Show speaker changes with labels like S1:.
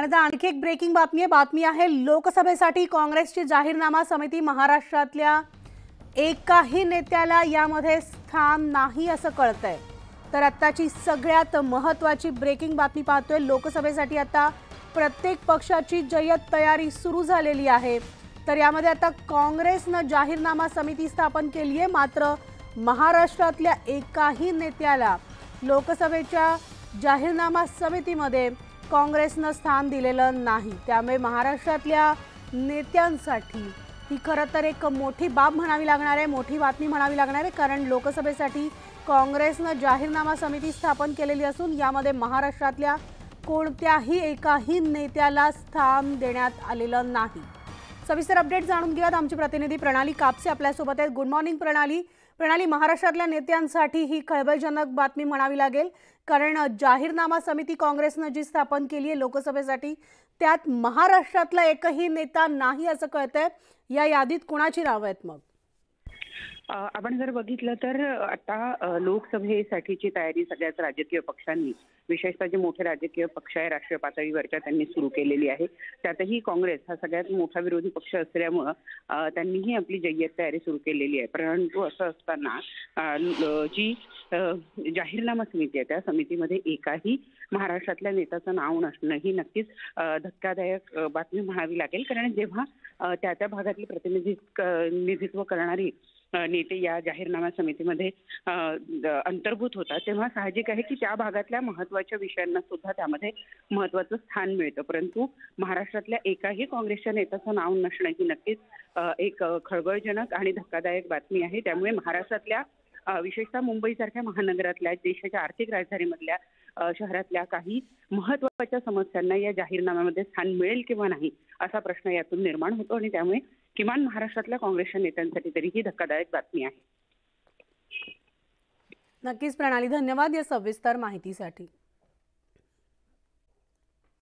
S1: आणि आता आणखी एक ब्रेकिंग बातमी आहे. बातमी आहे लोकसभेसाठी काँग्रेसची जाहीरनामा समिती महाराष्ट्रातल्या एकाही नेत्याला यामध्ये स्थान नाही असं कळतंय. तर आत्ताची सगळ्यात महत्त्वाची ब्रेकिंग बातमी पाहतोय. लोकसभेसाठी आता प्रत्येक पक्षाची जय्यत तयारी सुरू झालेली आहे. तर यामध्ये आता काँग्रेसनं जाहीरनामा समिती स्थापन केली आहे. मात्र महाराष्ट्रातल्या एकाही नेत्याला लोकसभेच्या जाहीरनामा समितीमध्ये काँग्रेसनं स्थान दिलेलं नाही. त्यामुळे महाराष्ट्रातल्या नेत्यांसाठी ही खरं तर एक मोठी बाब म्हणावी लागणार आहे मोठी बातमी म्हणावी लागणार आहे कारण लोकसभेसाठी काँग्रेसनं जाहीरनामा समिती स्थापन केलेली असून यामध्ये महाराष्ट्रातल्या कोणत्याही एकाही नेत्याला स्थान देण्यात आलेलं नाही. सविस्तर अपडेट जाणून घेऊयात. आमची प्रतिनिधी प्रणाली कापसे आपल्यासोबत आहेत. गुड मॉर्निंग प्रणाली. प्रणाली महाराष्ट्रातल्या नेत्यांसाठी ही खळबळजनक बातमी म्हणावी लागेल. कारण जाहीरनामा समिती काँग्रेसनं जी स्थापन केली आहे लोकसभेसाठी त्यात महाराष्ट्रातला एकही नेता नाही असं कळतंय. या यादीत कुणाची नावं आहेत मग?
S2: आपण जर बघितलं तर आता लोकसभेसाठीची तयारी सगळ्याच राजकीय पक्षांनी विशेषतः जे मोठे राजकीय पक्ष आहे राष्ट्रीय पातळीवरच्या त्यांनी सुरू केलेली आहे. त्यातही काँग्रेस हा सगळ्यात मोठा विरोधी पक्ष असल्यामुळं त्यांनीही आपली जय्यत तयारी सुरू केलेली आहे. परंतु असं असताना जी जाहीरनामा समिती आहे त्या समितीमध्ये एकाही महाराष्ट्रातल्या नेत्याचं नाव नसणं ही नक्कीच धक्कादायक बातमी म्हणावी लागेल. कारण जेव्हा त्या त्या भागातली प्रतिनिधित्व निधित्व करणारी नेते या जाहीरनामा समितीमध्ये अंतर्भूत होतात तेव्हा साहजिक आहे की त्या भागातल्या महत्त्वाच्या विषयांना सुद्धा त्यामध्ये महत्वाचं स्थान मिळतं. परंतु महाराष्ट्रातल्या एकाही काँग्रेसच्या नेत्याचं नाव नसणं ही नक्कीच एक खळबळजनक आणि धक्कादायक बातमी आहे. त्यामुळे महाराष्ट्रातल्या विशेषतः मुंबईसारख्या महानगरातल्या देशाच्या आर्थिक राजधानीमधल्या शहरातल्या काही महत्त्वाच्या समस्यांना या जाहीरनाम्यामध्ये स्थान मिळेल किंवा नाही असा प्रश्न यातून निर्माण होतो आणि त्यामुळे किमान महाराष्ट्रातल्या काँग्रेसच्या नेत्यांसाठी तरी ही धक्कादायक बातमी आहे.
S1: नक्कीच प्रणाली धन्यवाद या सविस्तर माहितीसाठी.